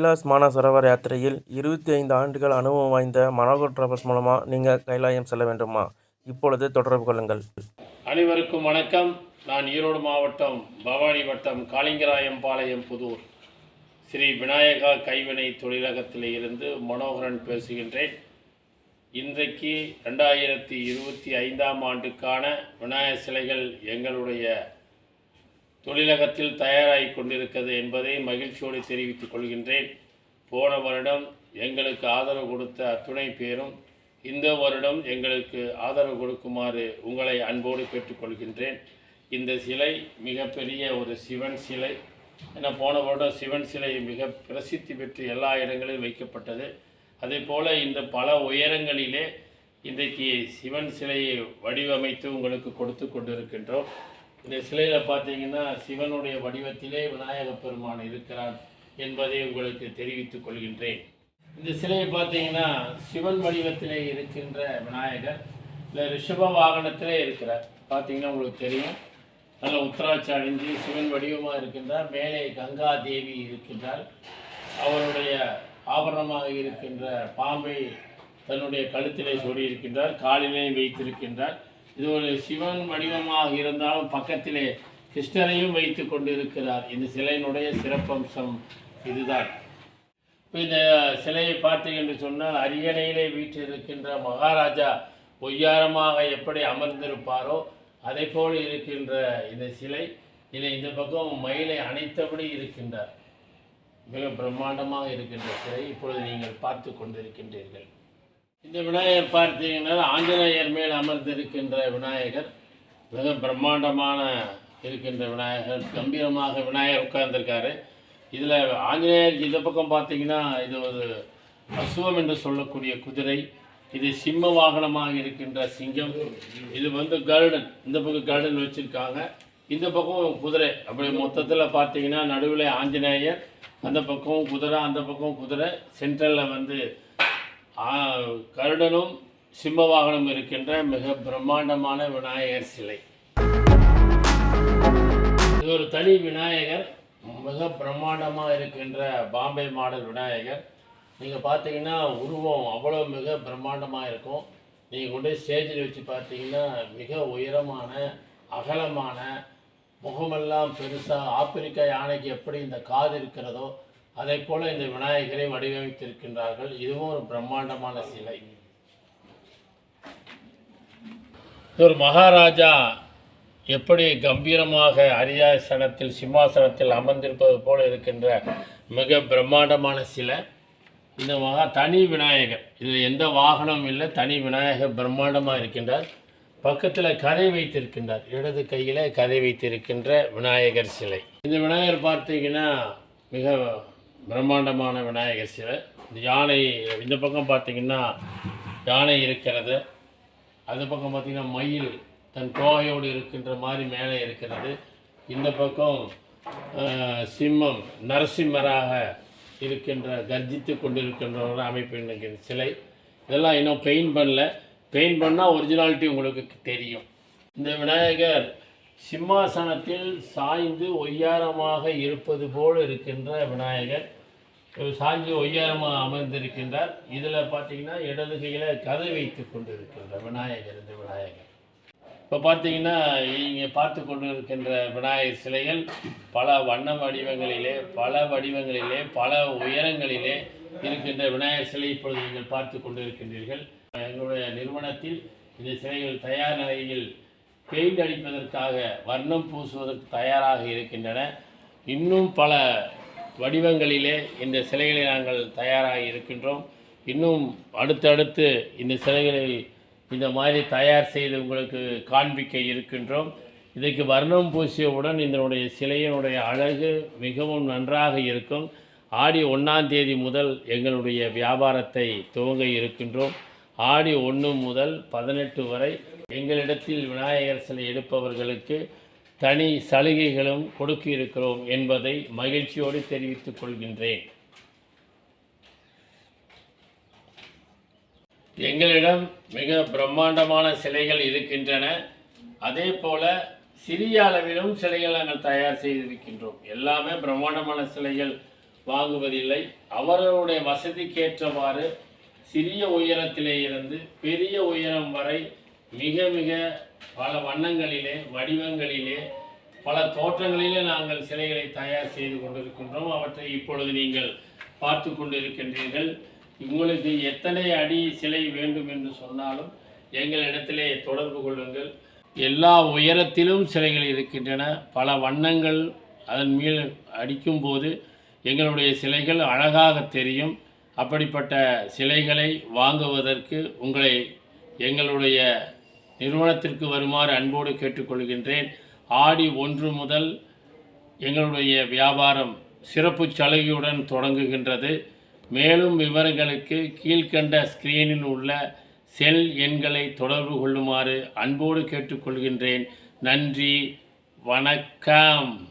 கைலாஸ் மானசரோவர் யாத்திரையில் இருபத்தி ஐந்து ஆண்டுகள் அனுபவம் வாய்ந்த மனோகர் டிராவல்ஸ் மூலமாக நீங்கள் கைலாயம் செல்ல வேண்டுமா? இப்பொழுது தொடர்பு கொள்ளுங்கள். அனைவருக்கும் வணக்கம். நான் ஈரோடு மாவட்டம் பவானி வட்டம் காளிங்கராயம்பாளையம் புதூர். ஸ்ரீ விநாயகா கைவினை தொழிலகத்தில் இருந்து மனோகரன் பேசுகின்றேன். இன்றைக்கு ரெண்டாயிரத்தி இருபத்தி ஐந்தாம் ஆண்டுக்கான விநாயகர் சிலைகள் எங்களுடைய தொழிலகத்தில் தயாராகி கொண்டிருக்கிறது என்பதை மகிழ்ச்சியோடு தெரிவித்துக் கொள்கின்றேன். போன வருடம் எங்களுக்கு ஆதரவு கொடுத்த அத்துணை பேரும் இந்த வருடம் எங்களுக்கு ஆதரவு கொடுக்குமாறு உங்களை அன்போடு கேட்டுக்கொள்கின்றேன் இந்த சிலை மிகப்பெரிய ஒரு சிவன் சிலை. ஏன்னா போன வருடம் சிவன் சிலை மிக பிரசித்தி பெற்று எல்லா இடங்களிலும் வைக்கப்பட்டது. அதே போல் இந்த பல உயரங்களிலே இன்றைக்கு சிவன் சிலையை வடிவமைத்து உங்களுக்கு கொடுத்து கொண்டிருக்கின்றோம். இந்த சிலையில் பார்த்தீங்கன்னா சிவனுடைய வடிவத்திலே விநாயக பெருமான் இருக்கிறார் என்பதை உங்களுக்கு தெரிவித்துக் கொள்கின்றேன். இந்த சிலையை பார்த்தீங்கன்னா சிவன் வடிவத்திலே இருக்கின்ற விநாயகர் இல்லை ரிஷப வாகனத்திலே இருக்கிறார். பார்த்தீங்கன்னா உங்களுக்கு தெரியும். நல்ல உத்தராட்சி அணிஞ்சு சிவன் வடிவமாக இருக்கின்றார். மேலே கங்கா தேவி இருக்கின்றார் அவருடைய ஆபரணமாக இருக்கின்ற பாம்பை தன்னுடைய கழுத்திலே சொல்லியிருக்கின்றார் காலிலே வைத்திருக்கின்றார். இது ஒரு சிவன் வடிவமாக இருந்தாலும் பக்கத்திலே கிருஷ்ணரையும் வைத்து கொண்டு இருக்கிறார் இந்த சிலையினுடைய சிறப்பம்சம் இதுதான். இப்போ இந்த சிலையை பார்த்தீங்க என்று சொன்னால் அரியணையிலே வீற்றிருக்கின்ற மகாராஜா ஒய்யாரமாக எப்படி அமர்ந்திருப்பாரோ அதை போல் இருக்கின்ற இந்த சிலை. இதில் இந்த பக்கம் மயிலை அணைத்தபடி இருக்கின்றார். மிக பிரம்மாண்டமாக இருக்கின்ற சிலை இப்பொழுது நீங்கள் பார்த்து கொண்டிருக்கின்றீர்கள். இந்த விநாயகர் பார்த்தீங்கன்னா ஆஞ்சநேயர் மேல் அமர்ந்திருக்கின்ற விநாயகர் மிக பிரம்மாண்டமான இருக்கின்ற விநாயகர் கம்பீரமாக விநாயகர் உட்கார்ந்துருக்காரு. இதில் ஆஞ்சநேயர் இந்த பக்கம் பார்த்தீங்கன்னா இது ஒரு அசுவம் என்று சொல்லக்கூடிய குதிரை இது சிம்ம வாகனமாக இருக்கின்ற சிங்கம் இது வந்து கருடன் இந்த பக்கம் கருடன் வச்சுருக்காங்க. இந்த பக்கம் குதிரை அப்படி மொத்தத்தில் பார்த்தீங்கன்னா நடுவில் ஆஞ்சநேயர் அந்த பக்கம் குதிரை அந்த பக்கம் குதிரை சென்ட்ரலில் வந்து கருடனும் சிம்ம வாகனம் இருக்கின்ற மிக பிரம்மாண்டமான விநாயகர் சிலை. இது ஒரு தனி விநாயகர் மிக பிரம்மாண்டமாக இருக்கின்ற பாம்பே மாடல் விநாயகர். நீங்கள் பார்த்தீங்கன்னா உருவம் அவ்வளோ மிக பிரம்மாண்டமாக இருக்கும். நீங்கள் கொண்டு ஸ்டேஜில் வச்சு பார்த்தீங்கன்னா மிக உயரமான அகலமான முகமெல்லாம் பெருசாக ஆப்பிரிக்கா யானைக்கு எப்படி இந்த காது இருக்கிறதோ அதே போல் இந்த விநாயகரை வடிவமைத்திருக்கின்றார்கள். இதுவும் ஒரு பிரம்மாண்டமான சிலை. ஒரு மகாராஜா எப்படி கம்பீரமாக அரியாசனத்தில் சிம்மாசனத்தில் அமர்ந்திருப்பது போல இருக்கின்ற மிக பிரம்மாண்டமான சிலை. இந்த மகா தனி விநாயகர். இதில் எந்த வாகனமும் இல்லை. தனி விநாயகர் பிரம்மாண்டமாக இருக்கின்றார். பக்கத்தில் கதை வைத்திருக்கின்றார். இடது கையில் கதை வைத்திருக்கின்ற விநாயகர் சிலை. இந்த விநாயகர் பார்த்தீங்கன்னா மிக பிரம்மாண்டமான விநாயகர் சிலை. இந்த யானை இந்த பக்கம் பார்த்தீங்கன்னா யானை இருக்கிறது. அந்த பக்கம் பார்த்திங்கன்னா மயில் தன் தோகையோடு இருக்கின்ற மாதிரி மேலே இருக்கிறது. இந்த பக்கம் சிம்மம் நரசிம்மராக இருக்கின்ற கர்ஜித்து கொண்டிருக்கின்ற ஒரு அமைப்பின் சிலை. இதெல்லாம் இன்னும் பெயிண்ட் பண்ணல. பெயிண்ட் பண்ணால் ஒரிஜினாலிட்டி உங்களுக்கு தெரியும். இந்த விநாயகர் சிம்மாசனத்தில் சாய்ந்து ஒய்யாரமாக இருப்பது போல் இருக்கின்ற விநாயகர். இவர் சாஞ்சி ஒய்யாரமாக அமர்ந்திருக்கின்றார். இதில் பார்த்தீங்கன்னா இடது கையில் கதை வைத்து கொண்டிருக்கின்ற விநாயகர் இந்த விநாயகர். இப்போ பார்த்தீங்கன்னா இங்கே பார்த்து கொண்டு இருக்கின்ற விநாயகர் சிலைகள் பல வண்ண வடிவங்களிலே பல வடிவங்களிலே பல உயரங்களிலே இருக்கின்ற விநாயகர் சிலை இப்பொழுது நீங்கள் பார்த்து கொண்டு இருக்கின்றீர்கள் எங்களுடைய நிறுவனத்தில் இந்த சிலைகள் தயார் நிலையில் பெயிண்ட் அடிப்பதற்காக வர்ணம் பூசுவதற்கு தயாராக இருக்கின்றன. இன்னும் பல வடிவங்களிலே இந்த சிலைகளை நாங்கள் தயாராக இருக்கின்றோம். இன்னும் அடுத்தடுத்து இந்த சிலைகளை இந்த மாதிரி தயார் செய்து உங்களுக்கு காண்பிக்க இருக்கின்றோம். இதற்கு வர்ணம் பூசியவுடன் இதனுடைய சிலையினுடைய அழகு மிகவும் நன்றாக இருக்கும். ஆடி ஒன்றாம் தேதி முதல் எங்களுடைய வியாபாரத்தை துவங்க இருக்கின்றோம். ஆடி ஒன்று முதல் பதினெட்டு வரை எங்களிடத்தில் விநாயகர் சிலை எடுப்பவர்களுக்கு தனி சலுகைகளும் கொடுக்க இருக்கிறோம் என்பதை மகிழ்ச்சியோடு தெரிவித்துக் கொள்கின்றேன். எங்களிடம் மிக பிரம்மாண்டமான சிலைகள் இருக்கின்றன. அதே போல சிறிய அளவிலும் சிலைகள் நாங்கள் தயார் செய்திருக்கின்றோம். எல்லாமே பிரம்மாண்டமான சிலைகள் வாங்குவதில்லை. அவர்களுடைய வசதிக்கேற்றவாறு சிறிய உயரத்திலே இருந்து பெரிய உயரம் வரை மிக மிக பல வண்ணங்களிலே வடிவங்களிலே பல தோற்றங்களிலே நாங்கள் சிலைகளை தயார் செய்து கொண்டிருக்கின்றோம். அவற்றை இப்பொழுது நீங்கள் பார்த்து கொண்டிருக்கின்றீர்கள். உங்களுக்கு எத்தனை அடி சிலை வேண்டும் என்று சொன்னாலும் எங்களிடத்திலே தொடர்பு கொள்ளுங்கள். எல்லா உயரத்திலும் சிலைகள் இருக்கின்றன. பல வண்ணங்கள் அதன் மேல் அடிக்கும்போது எங்களுடைய சிலைகள் அழகாக தெரியும். அப்படிப்பட்ட சிலைகளை வாங்குவதற்கு உங்களை எங்களுடைய நிறுவனத்திற்கு வருமாறு அன்போடு கேட்டுக்கொள்கின்றேன். ஆடி ஒன்று முதல் எங்களுடைய வியாபாரம் சிறப்பு சலுகையுடன் தொடங்குகின்றது. மேலும் விவரங்களுக்கு கீழ்க்கண்ட ஸ்கிரீனில் உள்ள செல் எண்களை தொடர்பு கொள்ளுமாறு அன்போடு கேட்டுக்கொள்கின்றேன். நன்றி. வணக்கம்.